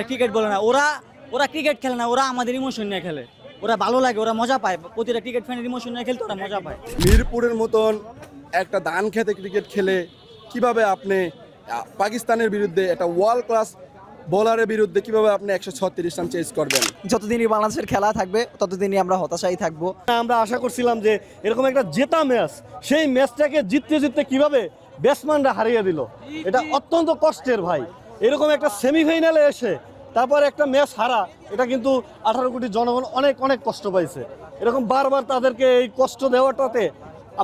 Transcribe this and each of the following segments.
এটা ক্রিকেট বলে না। ওরা ওরা ক্রিকেট খেলে না ওরা আমাদের ইমোশন নিয়ে খেলে। ওরা ভালো লাগে ওরা মজা পায়। প্রতিটা ক্রিকেট ফ্যানের ইমোশন নিয়ে খেলতে ওরা মজা পায়। মিরপুরের মতন একটা দান খেতে ক্রিকেট খেলে কীভাবে আপনি পাকিস্তানের বিরুদ্ধে একটা ওয়ার্ল্ড ক্লাস বোলারের বিরুদ্ধে কীভাবে আপনি একশো ছত্রিশ রান চেস করবেন? যতদিনই বাংলাদেশের খেলা থাকবে ততদিনই আমরা হতাশাই থাকব। আমরা আশা করছিলাম যে এরকম একটা জেতা ম্যাচ সেই ম্যাচটাকে জিততে জিততে কীভাবে ব্যাটসম্যানরা হারিয়ে দিল এটা অত্যন্ত কষ্টের ভাই। এরকম একটা সেমিফাইনালে এসে তারপর একটা ম্যাচ হারা এটা কিন্তু আঠারো কোটি জনগণ অনেক অনেক কষ্ট পাইছে। এরকম বারবার তাদেরকে এই কষ্ট দেওয়াটাতে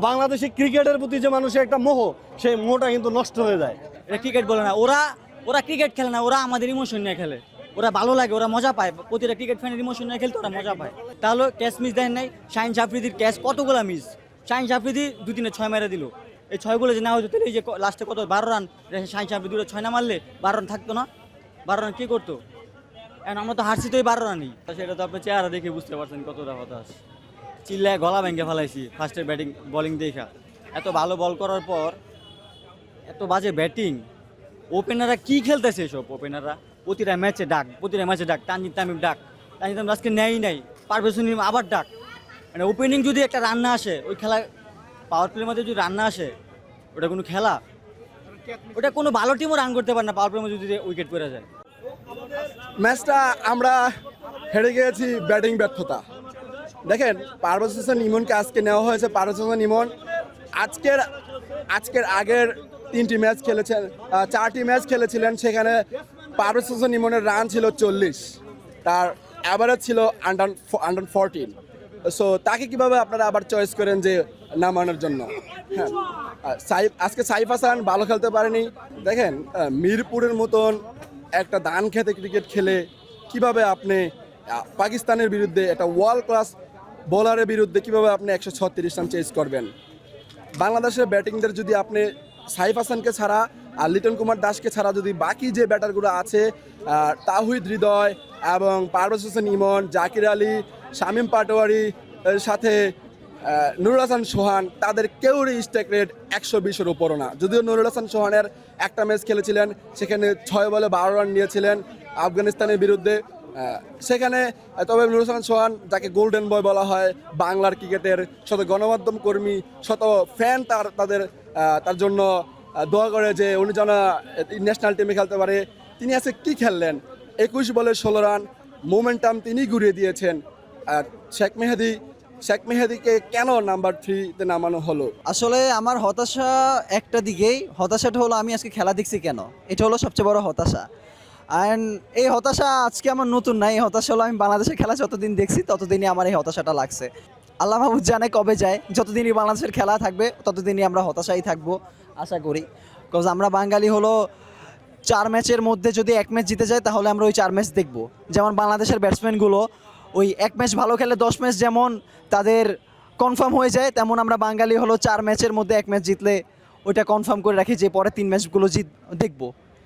বাংলাদেশি ক্রিকেটের প্রতি যে মানুষের একটা মোহ, সেই মোহটা কিন্তু নষ্ট হয়ে যায়। এটা ক্রিকেট বলে না, ওরা ওরা ক্রিকেট খেলে না, ওরা আমাদের ইমোশন নিয়ে খেলে। ওরা ভালো লাগে, ওরা মজা পায়। প্রতিটা ক্রিকেট ফ্যানের ইমোশন নিয়ে খেলতে ওরা মজা পায়। তাহলে ক্যাচ মিস দেয় নাই, শাহিন জাফরিদির ক্যাচ কতগুলো মিস শাহিন দু তিনে ছয় মেরে দিল। এই ছয়গুলো যে না হতো তাহলে এই যে লাস্টে কত, বারো রান শাহিন জাফরিদি দুটো ছয় না মারলে বারো রান থাকতো না? বারো রান কী করতো? এখন আমরা তো হারছি তো বারো রানই সেটা তো আপনার চেহারা দেখে বুঝতে পারছেন কতটা হতাশ। চিল্লায় গলা ভেঙে ফেলাইছি ফার্স্টের ব্যাটিং বলিং দেখা। এত ভালো বল করার পর, এত বাজে ব্যাটিং ওপেনাররা কি খেলতেছে এসব? ওপেনাররা প্রতিটা ম্যাচে ডাক, প্রতিটা ম্যাচে ডাক। তানজিদ তামিম ডাক। তানজিদ তামিম আজকে নেয়ই নাই, পারভেজ নিম আবার ডাক। মানে ওপেনিং যদি একটা রান্না আসে, ওই খেলা পাওয়ার প্লের মধ্যে যদি রান্না আসে, ওটা কোনো খেলা? ওটা কোনো ভালো টিমও রান করতে পারে না পাওয়ার প্লের মধ্যে যদি উইকেট পড়ে যায়। ম্যাচটা আমরা হেরে গিয়েছি ব্যাটিং ব্যর্থতা। দেখেন, পারভেজ হোসেন ইমনকে আজকে নেওয়া হয়েছে, পারভেজ হোসেন ইমন। আজকের আজকের আগের তিনটি ম্যাচ খেলেছেন চারটি ম্যাচ খেলেছিলেন, সেখানে পারভেজ হোসেন ইমনের রান ছিল চল্লিশ, তার অ্যাভারেজ ছিল আন্ডার আন্ডার ফোরটিন সো তাকে কীভাবে আপনারা আবার চয়েস করেন যে নামানোর জন্য? হ্যাঁ সাইফ আজকে সাইফ হাসান ভালো খেলতে পারেনি। দেখেন মিরপুরের মতন একটা দান খেতে ক্রিকেট খেলে কীভাবে আপনি পাকিস্তানের বিরুদ্ধে একটা ওয়ার্ল্ড ক্লাস বোলারের বিরুদ্ধে কীভাবে আপনি একশো ছত্রিশ রান চেস করবেন? বাংলাদেশের ব্যাটিংদের যদি আপনি সাইফ হাসানকে ছাড়া আর লিটন কুমার দাসকে ছাড়া যদি বাকি যে ব্যাটারগুলো আছে তাহিদ হৃদয় এবং পারভেজ হোসেন ইমন, জাকির আলী, শামীম পাটোয়ারি সাথে নুরুল হাসান সোহান, তাদের কেউরই স্ট্রাইক রেট একশো বিশের উপরও না। যদিও নুরুল হাসান সোহানের একটা ম্যাচ খেলেছিলেন, সেখানে ছয় বলে বারো রান নিয়েছিলেন আফগানিস্তানের বিরুদ্ধে। সেখানে, তবে নুরুল হাসান সোহান, যাকে গোল্ডেন বয় বলা হয়, বাংলার ক্রিকেটের শত গণমাধ্যম কর্মী, শত ফ্যান তার, তাদের তার জন্য দোয়া করে যে উনি যেন ন্যাশনাল টিমে খেলতে পারে। তিনি আজকে কি খেললেন? একুশ বলে ষোলো রান মোমেন্টাম তিনি ঘুরিয়ে দিয়েছেন। আর শেখ মেহেদি শেখ মেহেদিকে কেন নাম্বার থ্রিতে নামানো হলো? আসলে আমার হতাশা একটা দিকেই, হতাশাটা হলো আমি আজকে খেলা দেখছি কেন? এটা হলো সবচেয়ে বড় হতাশা। অ্যান্ড এই হতাশা আজকে আমার নতুন না, এই হতাশা হলো আমি বাংলাদেশের খেলা যতদিন দেখছি, ততদিনই আমার এই হতাশাটা লাগছে। আল্লাহ মাহবুদ জানে কবে যায়, যতদিনই বাংলাদেশের খেলা থাকবে, ততদিনই আমরা হতাশাই থাকব, আশা করি। বিকজ আমরা বাঙালি হলো চার ম্যাচের মধ্যে যদি এক ম্যাচ জিতে যায়, তাহলে আমরা ওই চার ম্যাচ দেখব। যেমন বাংলাদেশের ব্যাটসম্যানগুলো ওই এক ম্যাচ ভালো খেলে দশ ম্যাচ যেমন তাদের কনফার্ম হয়ে যায়, তেমন আমরা বাঙালি হলো চার ম্যাচের মধ্যে এক ম্যাচ জিতলে ওইটা কনফার্ম করে রাখি যে পরে তিন ম্যাচগুলো জিত দেখব।